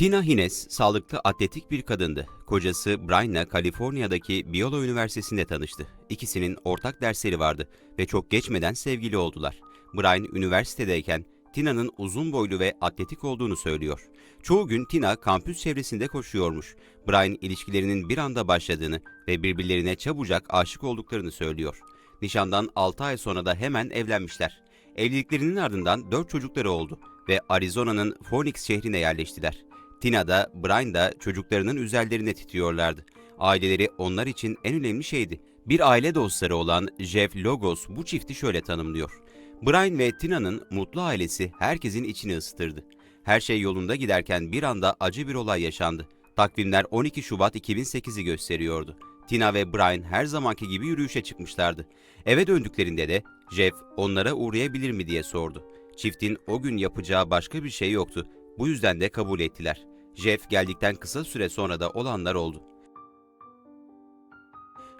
Tina Hines sağlıklı atletik bir kadındı. Kocası Brian'la Kaliforniya'daki Biola Üniversitesi'nde tanıştı. İkisinin ortak dersleri vardı ve çok geçmeden sevgili oldular. Brian üniversitedeyken Tina'nın uzun boylu ve atletik olduğunu söylüyor. Çoğu gün Tina kampüs çevresinde koşuyormuş. Brian ilişkilerinin bir anda başladığını ve birbirlerine çabucak aşık olduklarını söylüyor. Nişandan 6 ay sonra da hemen evlenmişler. Evliliklerinin ardından 4 çocukları oldu ve Arizona'nın Phoenix şehrine yerleştiler. Tina da Brian da çocuklarının üzerlerine titriyorlardı. Aileleri onlar için en önemli şeydi. Bir aile dostları olan Jeff Logos bu çifti şöyle tanımlıyor. Brian ve Tina'nın mutlu ailesi herkesin içini ısıtırdı. Her şey yolunda giderken bir anda acı bir olay yaşandı. Takvimler 12 Şubat 2008'i gösteriyordu. Tina ve Brian her zamanki gibi yürüyüşe çıkmışlardı. Eve döndüklerinde de Jeff onlara uğrayabilir mi diye sordu. Çiftin o gün yapacağı başka bir şey yoktu. Bu yüzden de kabul ettiler. Jeff geldikten kısa süre sonra da olanlar oldu.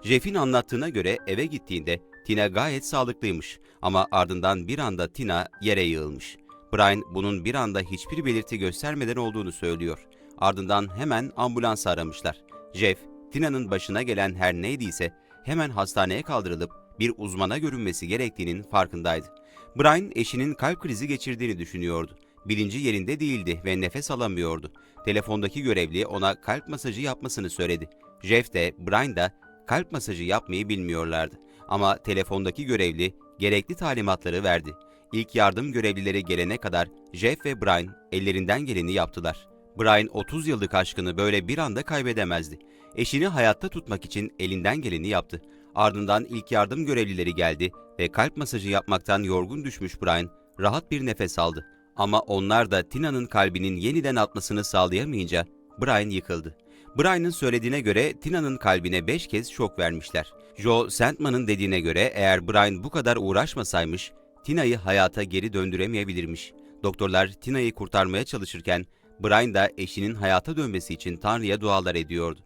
Jeff'in anlattığına göre eve gittiğinde Tina gayet sağlıklıymış ama ardından bir anda Tina yere yığılmış. Brian bunun bir anda hiçbir belirti göstermeden olduğunu söylüyor. Ardından hemen ambulansı aramışlar. Jeff, Tina'nın başına gelen her neydiyse hemen hastaneye kaldırılıp bir uzmana görünmesi gerektiğinin farkındaydı. Brian eşinin kalp krizi geçirdiğini düşünüyordu. Bilinci yerinde değildi ve nefes alamıyordu. Telefondaki görevli ona kalp masajı yapmasını söyledi. Jeff de Brian da kalp masajı yapmayı bilmiyorlardı. Ama telefondaki görevli gerekli talimatları verdi. İlk yardım görevlileri gelene kadar Jeff ve Brian ellerinden geleni yaptılar. Brian 30 yıllık aşkını böyle bir anda kaybedemezdi. Eşini hayatta tutmak için elinden geleni yaptı. Ardından ilk yardım görevlileri geldi ve kalp masajı yapmaktan yorgun düşmüş Brian rahat bir nefes aldı. Ama onlar da Tina'nın kalbinin yeniden atmasını sağlayamayınca Brian yıkıldı. Brian'ın söylediğine göre Tina'nın kalbine 5 kez şok vermişler. Joe Sandman'ın dediğine göre eğer Brian bu kadar uğraşmasaymış, Tina'yı hayata geri döndüremeyebilirmiş. Doktorlar Tina'yı kurtarmaya çalışırken Brian da eşinin hayata dönmesi için Tanrı'ya dualar ediyordu.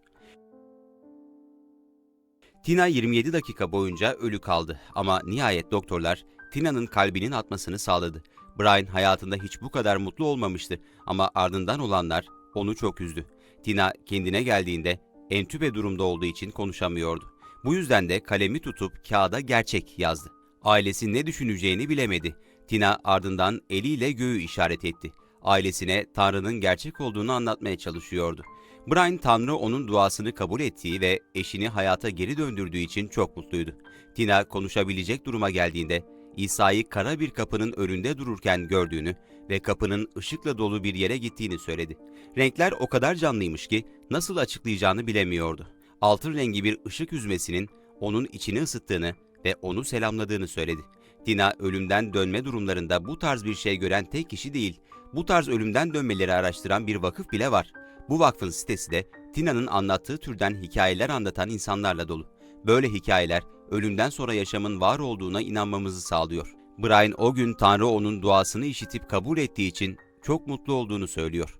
Tina 27 dakika boyunca ölü kaldı ama nihayet doktorlar Tina'nın kalbinin atmasını sağladı. Brian hayatında hiç bu kadar mutlu olmamıştı ama ardından olanlar onu çok üzdü. Tina kendine geldiğinde entübe durumda olduğu için konuşamıyordu. Bu yüzden de kalemi tutup kağıda gerçek yazdı. Ailesi ne düşüneceğini bilemedi. Tina ardından eliyle göğü işaret etti. Ailesine Tanrı'nın gerçek olduğunu anlatmaya çalışıyordu. Brian Tanrı onun duasını kabul ettiği ve eşini hayata geri döndürdüğü için çok mutluydu. Tina konuşabilecek duruma geldiğinde İsa'yı kara bir kapının önünde dururken gördüğünü ve kapının ışıkla dolu bir yere gittiğini söyledi. Renkler o kadar canlıymış ki nasıl açıklayacağını bilemiyordu. Altın rengi bir ışık yüzmesinin onun içini ısıttığını ve onu selamladığını söyledi. Tina ölümden dönme durumlarında bu tarz bir şey gören tek kişi değil. Bu tarz ölümden dönmeleri araştıran bir vakıf bile var. Bu vakfın sitesi de Tina'nın anlattığı türden hikayeler anlatan insanlarla dolu. Böyle hikayeler ölümden sonra yaşamın var olduğuna inanmamızı sağlıyor. Brian o gün Tanrı onun duasını işitip kabul ettiği için çok mutlu olduğunu söylüyor.